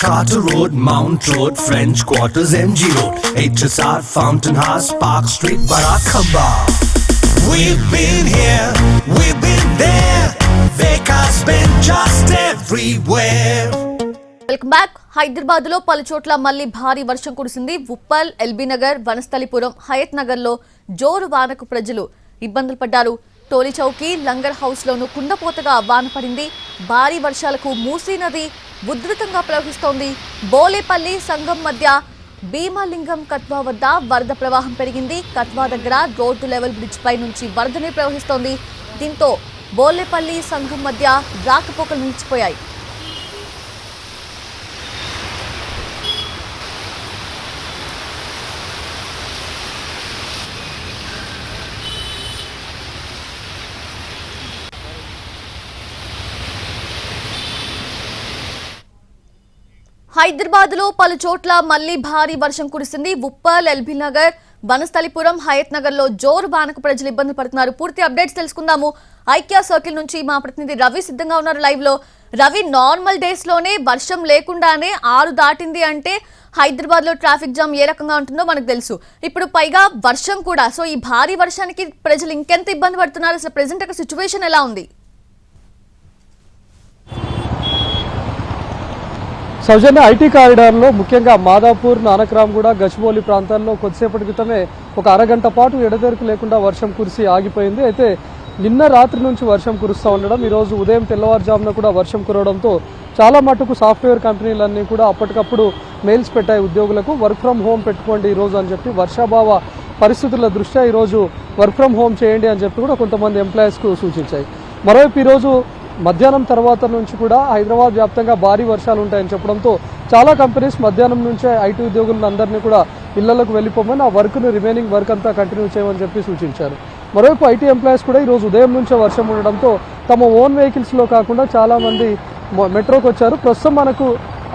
Charter Road, Mount Road, French Quarters, MG Road, HSR, Fountain House, Park Street, Barakamba. We've been here, we've been there. Vekas been just everywhere. Welcome back హైదరాబాద్లో పలు చోట్ల మళ్ళీ భారీ వర్షం కురిసింది ఉప్పల్ ఎల్బీనగర్ వనస్థలిపురం హయత్ నగర్లో జోరు వానకు ప్రజలు ఇబ్బందులు పడ్డారు టోలీ చౌకీ లంగర్ హౌస్ లోను కుండపోతగా వాన పడింది భారీ వర్షాలకు మూసీ నది ఉధృతంగా ప్రవహిస్తోంది. బోలేపల్లి సంఘం మధ్య భీమలింగం కత్వా వద్ద వరద ప్రవాహం పెరిగింది. కత్వా దగ్గర రోడ్డు లెవెల్ బ్రిడ్జ్ పై నుంచి వరదనే ప్రవహిస్తోంది. దీంతో బోలేపల్లి సంఘం మధ్య రాకపోకలు నిలిచిపోయాయి. హైదరాబాద్లో పలు చోట్ల మళ్ళీ భారీ వర్షం కురిసింది. ఉప్పల్ ఎల్బీ నగర్ వనస్థలిపురం హయత్ నగర్లో జోరు బానకు ప్రజలు ఇబ్బంది పడుతున్నారు. పూర్తి అప్డేట్స్ తెలుసుకుందాము. ఐక్యా సర్కిల్ నుంచి మా ప్రతినిధి రవి సిద్ధంగా ఉన్నారు లైవ్లో. రవి నార్మల్ డేస్లోనే వర్షం లేకుండానే ఆరు దాటింది అంటే హైదరాబాద్లో ట్రాఫిక్ జామ్ ఏ రకంగా ఉంటుందో మనకు తెలుసు. ఇప్పుడు పైగా వర్షం కూడా సో ఈ భారీ వర్షానికి ప్రజలు ఇంకెంత ఇబ్బంది పడుతున్నారు? అసలు ప్రెసెంట్ అక్కడ సిచ్యువేషన్ ఎలా ఉంది? సౌజన్య ఐటీ కారిడార్లో ముఖ్యంగా మాదాపూర్ నానక్రామ్గూడ గచ్చిబౌలి ప్రాంతాల్లో కొద్దిసేపటి క్రితమే ఒక అరగంట పాటు ఎడతెరకు లేకుండా వర్షం కురిసి ఆగిపోయింది. అయితే నిన్న రాత్రి నుంచి వర్షం కురుస్తూ ఉండడం ఈరోజు ఉదయం తెల్లవారుజామున కూడా వర్షం కురవడంతో చాలా మటుకు సాఫ్ట్వేర్ కంపెనీలన్నీ కూడా అప్పటికప్పుడు మెయిల్స్ పెట్టాయి ఉద్యోగులకు వర్క్ ఫ్రమ్ హోమ్ పెట్టుకోండి ఈరోజు అని చెప్పి వర్షాభావ పరిస్థితుల దృష్ట్యా ఈరోజు వర్క్ ఫ్రమ్ హోమ్ చేయండి అని చెప్పి కూడా కొంతమంది ఎంప్లాయీస్కు సూచించాయి. మరోవైపు ఈరోజు మధ్యాహ్నం తర్వాత నుంచి కూడా హైదరాబాద్ వ్యాప్తంగా భారీ వర్షాలు ఉంటాయని చెప్పడంతో చాలా కంపెనీస్ మధ్యాహ్నం నుంచే ఐటీ ఉద్యోగులను అందరినీ కూడా ఇళ్ళకు వెళ్ళిపోమని ఆ వర్క్ను రిమైనింగ్ వర్క్ అంతా కంటిన్యూ చేయమని చెప్పి సూచించారు. మరోవైపు ఐటీ ఎంప్లాయీస్ కూడా ఈరోజు ఉదయం నుంచే వర్షం ఉండడంతో తమ ఓన్ వెహికల్స్లో కాకుండా చాలామంది మెట్రోకి వచ్చారు. ప్రస్తుతం మనకు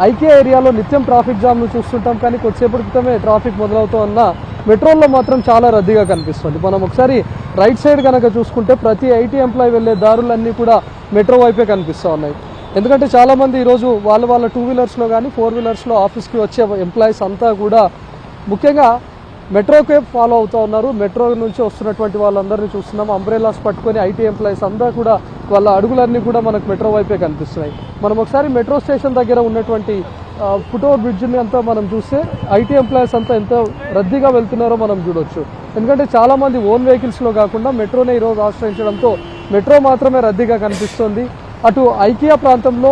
ఐకే ఏరియాలో నిత్యం ట్రాఫిక్ జామ్ను చూస్తుంటాం కానీ కొద్దిసేపటి క్రితమే ట్రాఫిక్ మొదలవుతూ ఉన్న మెట్రోల్లో మాత్రం చాలా రద్దీగా కనిపిస్తుంది. మనం ఒకసారి రైట్ సైడ్ కనుక చూసుకుంటే ప్రతి ఐటీ ఎంప్లాయీ వెళ్ళే దారులన్నీ కూడా మెట్రో వైపే కనిపిస్తూ ఉన్నాయి. ఎందుకంటే చాలామంది ఈరోజు వాళ్ళ వాళ్ళ టూ వీలర్స్లో కానీ ఫోర్ వీలర్స్లో ఆఫీస్కి వచ్చే ఎంప్లాయీస్ అంతా కూడా ముఖ్యంగా మెట్రోకే ఫాలో అవుతూ ఉన్నారు. మెట్రో నుంచి వస్తున్నటువంటి వాళ్ళందరినీ చూస్తున్నాం. అంబ్రెలాస్ పట్టుకొని ఐటీ ఎంప్లాయీస్ అంతా కూడా వాళ్ళ అడుగులన్నీ కూడా మనకు మెట్రో వైపే కనిపిస్తున్నాయి. మనం ఒకసారి మెట్రో స్టేషన్ దగ్గర ఉన్నటువంటి ఫుట్ఓవర్ బ్రిడ్జ్ని అంతా మనం చూస్తే ఐటీ ఎంప్లాయీస్ అంతా ఎంత రద్దీగా వెళ్తున్నారో మనం చూడొచ్చు. ఎందుకంటే చాలామంది ఓన్ వెహికల్స్లో కాకుండా మెట్రోనే ఈరోజు ఆశ్రయించడంతో మెట్రో మాత్రమే రద్దీగా కనిపిస్తోంది. అటు ఐకియా ప్రాంతంలో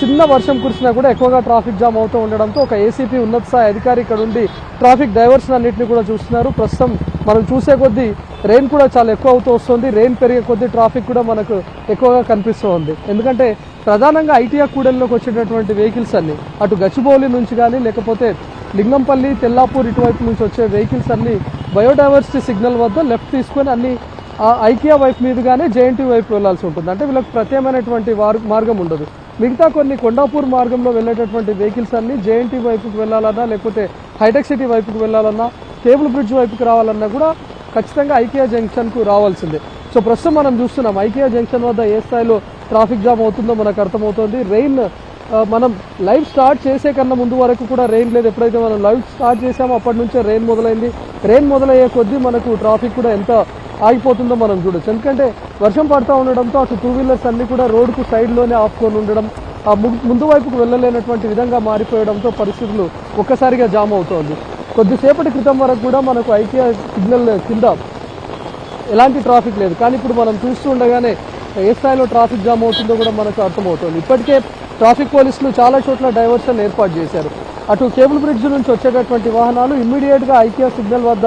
చిన్న వర్షం కురిసినా కూడా ఎక్కువగా ట్రాఫిక్ జామ్ అవుతూ ఉండడంతో ఒక ఏసీపీ ఉన్నత స్థాయి అధికారి ఇక్కడ ఉండి ట్రాఫిక్ డైవర్షన్ అన్నింటినీ కూడా చూస్తున్నారు. ప్రస్తుతం మనం చూసే కొద్దీ రెయిన్ కూడా చాలా ఎక్కువ అవుతూ వస్తుంది. రెయిన్ పెరిగే కొద్దీ ట్రాఫిక్ కూడా మనకు ఎక్కువగా కనిపిస్తూ ఉంది ఎందుకంటే ప్రధానంగా ఐటీఆర్ కూడలిలోకి వచ్చేటటువంటి వెహికల్స్ అన్ని అటు గచ్చిబౌలి నుంచి కానీ లేకపోతే లింగంపల్లి తెల్లాపూర్ ఇటువైపు నుంచి వచ్చే వెహికల్స్ అన్ని బయోడైవర్సిటీ సిగ్నల్ వద్ద లెఫ్ట్ తీసుకొని అన్ని ఐకియా వైపు మీదుగానే జేఎన్టీ వైపు వెళ్ళాల్సి ఉంటుంది. అంటే వీళ్ళకి ప్రత్యేకమైనటువంటి వార్- మార్గం ఉండదు. మిగతా కొన్ని కొండాపూర్ మార్గంలో వెళ్ళేటటువంటి వెహికల్స్ అన్ని జేఎన్టీ వైపుకి వెళ్ళాలన్నా లేకపోతే హైటెక్ సిటీ వైపుకి వెళ్ళాలన్నా కేబుల్ బ్రిడ్జ్ వైపుకి రావాలన్నా కూడా ఖచ్చితంగా ఐకియా జంక్షన్కు రావాల్సిందే. సో ప్రస్తుతం మనం చూస్తున్నాం ఐకియా జంక్షన్ వద్ద ఏ స్థాయిలో ట్రాఫిక్ జామ్ అవుతుందో మనకు అర్థమవుతుంది. రెయిన్ మనం లైవ్ స్టార్ట్ చేసే కన్నా ముందు వరకు కూడా రెయిన్ లేదు. ఎప్పుడైతే మనం లైవ్ స్టార్ట్ చేసామో అప్పటి నుంచే రెయిన్ మొదలైంది. రెయిన్ మొదలయ్యే కొద్దీ మనకు ట్రాఫిక్ కూడా ఎంత ఆగిపోతుందో మనం చూడొచ్చు. ఎందుకంటే వర్షం పడుతూ ఉండడంతో అటు టూ వీలర్స్ అన్ని కూడా రోడ్డుకు సైడ్లోనే ఆపుకొని ఉండడం ఆ ము- ముందు వైపుకు వెళ్ళలేనటువంటి విధంగా మారిపోయడంతో పరిస్థితులు ఒక్కసారిగా జామ్ అవుతోంది. కొద్దిసేపటి క్రితం వరకు కూడా మనకు ఐకియా సిగ్నల్ కింద ఎలాంటి ట్రాఫిక్ లేదు. కానీ ఇప్పుడు మనం చూస్తూ ఉండగానే ఏ స్థాయిలో ట్రాఫిక్ జామ్ అవుతుందో కూడా మనకు అర్థమవుతుంది. ఇప్పటికే ట్రాఫిక్ పోలీసులు చాలా చోట్ల డైవర్షన్ ఏర్పాటు చేశారు. అటు కేబుల్ బ్రిడ్జ్ నుంచి వచ్చేటటువంటి వాహనాలు ఇమ్మీడియట్గా ఐకియా సిగ్నల్ వద్ద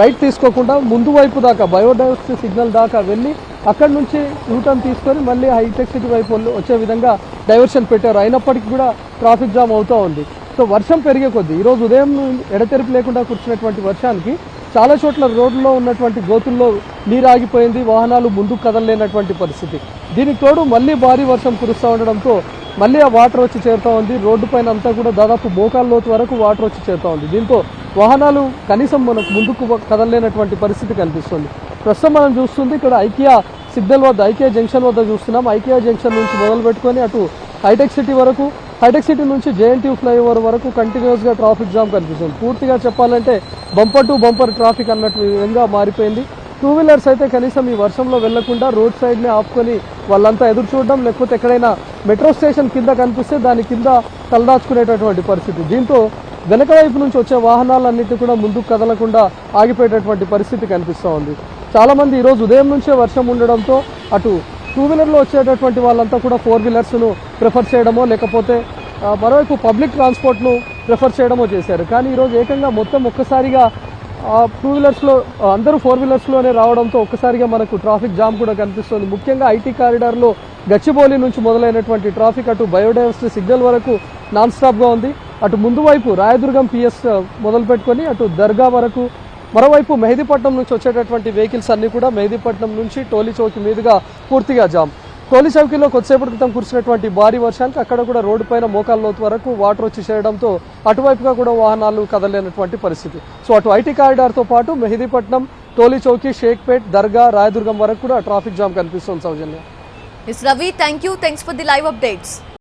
రైట్ తీసుకోకుండా ముందు వైపు దాకా బయోడైవర్సిటీ సిగ్నల్ దాకా వెళ్ళి అక్కడి నుంచి యూటర్న్ తీసుకొని మళ్ళీ హైటెక్ సిటీ వైపు వచ్చే విధంగా డైవర్షన్ పెట్టారు. అయినప్పటికీ కూడా ట్రాఫిక్ జామ్ అవుతూ ఉంది. సో వర్షం పెరిగే కొద్దీ ఈరోజు ఉదయం ఎడతెరిపి లేకుండా కురిసినటువంటి వర్షానికి చాలా చోట్ల రోడ్లలో ఉన్నటువంటి గోతుల్లో నీరు ఆగిపోయింది. వాహనాలు ముందుకు కదలలేనటువంటి పరిస్థితి. దీనికి తోడు మళ్ళీ భారీ వర్షం కురుస్తూ ఉండడంతో మళ్ళీ ఆ వాటర్ వచ్చి చేరుతూ ఉంది. రోడ్డు పైన అంతా కూడా దాదాపు మోకాల లోతు వరకు వాటర్ వచ్చి చేరుతూ ఉంది. దీంతో వాహనాలు కనీసం మనకు ముందుకు కదలలేనటువంటి పరిస్థితి కనిపిస్తుంది. ప్రస్తుతం మనం చూస్తుంది ఇక్కడ ఐకియా సిగ్నల్ వద్ద ఐకియా జంక్షన్ వద్ద చూస్తున్నాం. ఐకియా జంక్షన్ నుంచి మొదలు పెట్టుకొని అటు హైటెక్ సిటీ వరకు హైటెక్ సిటీ నుంచి జేఎన్టీ ఫ్లైఓవర్ వరకు కంటిన్యూస్గా ట్రాఫిక్ జామ్ కనిపిస్తుంది. పూర్తిగా చెప్పాలంటే బంపర్ టు బంపర్ ట్రాఫిక్ అన్నట్టు విధంగా మారిపోయింది. టూ వీలర్స్ అయితే కనీసం ఈ వర్షంలో వెళ్ళకుండా రోడ్ సైడ్నే ఆపుకొని వాళ్ళంతా ఎదురు చూడడం లేకపోతే ఎక్కడైనా మెట్రో స్టేషన్ కింద కనిపిస్తే దాని కింద తలదాచుకునేటటువంటి పరిస్థితి. దీంతో వెనక వైపు నుంచి వచ్చే వాహనాలన్నిటి కూడా ముందుకు కదలకుండా ఆగిపోయేటటువంటి పరిస్థితి కనిపిస్తూ ఉంది. చాలామంది ఈరోజు ఉదయం నుంచే వర్షం ఉండడంతో అటు టూ వీలర్లో వచ్చేటటువంటి వాళ్ళంతా కూడా ఫోర్ వీలర్స్ను ప్రిఫర్ చేయడమో లేకపోతే మరోవైపు పబ్లిక్ ట్రాన్స్పోర్ట్ను ప్రిఫర్ చేయడమో చేశారు. కానీ ఈరోజు ఏకంగా మొత్తం ఒక్కసారిగా టూ వీలర్స్లో అందరూ ఫోర్ వీలర్స్లోనే రావడంతో ఒక్కసారిగా మనకు ట్రాఫిక్ జామ్ కూడా కనిపిస్తుంది. ముఖ్యంగా ఐటీ కారిడార్లో గచ్చిబౌలి నుంచి మొదలైనటువంటి ట్రాఫిక్ అటు బయోడైవర్సిటీ సిగ్నల్ వరకు నాన్ స్టాప్గా ఉంది. అటు ముందు వైపు రాయదుర్గం పిఎస్ మొదలు పెట్టుకొని అటు దర్గా వరకు మరోవైపు మెహదీపట్నం నుంచి వచ్చేటటువంటి వెహికల్స్ అన్ని కూడా మెహదీపట్నం నుంచి టోలీ చౌకి మీదుగా పూర్తిగా జామ్. టోలీ చౌకీలో కొద్దిసేపటి క్రితం కురిసినటువంటి భారీ వర్షానికి అక్కడ కూడా రోడ్డు పైన మోకాల లోతు వరకు వాటర్ వచ్చి చేయడంతో అటువైపుగా కూడా వాహనాలు కదలేనటువంటి పరిస్థితి. సో అటు ఐటీ కారిడార్తో పాటు మెహదీపట్నం టోలీ చౌకీ షేక్పేట్ దర్గా రాయదుర్గం వరకు కూడా ట్రాఫిక్ జామ్ కనిపిస్తుంది Soujanya. Ravi thank you thanks for the live updates